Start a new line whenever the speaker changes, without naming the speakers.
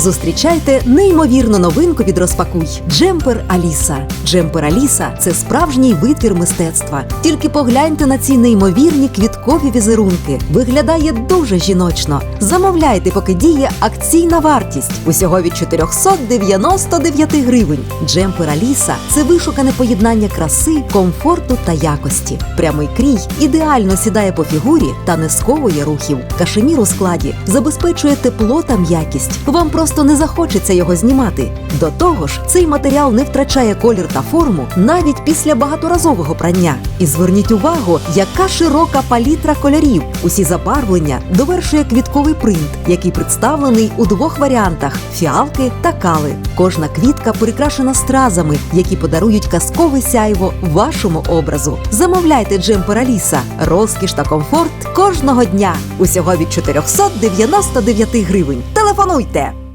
Зустрічайте неймовірну новинку від розпакуй Джемпер Аліса. Джемпер Аліса це справжній витвір мистецтва. Тільки погляньте на ці неймовірні квіткові візерунки. Виглядає дуже жіночно. Замовляйте, поки діє акційна вартість. Усього від 499 гривень. Джемпер Аліса це вишукане поєднання краси, комфорту та якості. Прямий крій ідеально сідає по фігурі та не сковує рухів. Кашемір у складі забезпечує тепло та м'якість. Вам просто не захочеться його знімати. До того ж, цей матеріал не втрачає колір та форму навіть після багаторазового прання. І зверніть увагу, яка широка палітра кольорів. Усі забарвлення довершує квітковий принт, який представлений у двох варіантах: фіалки та кали. Кожна квітка прикрашена стразами, які подарують казкове сяйво вашому образу. Замовляйте джемпер Аліса, розкіш та комфорт кожного дня. Усього від 499 гривень. Телефонуйте!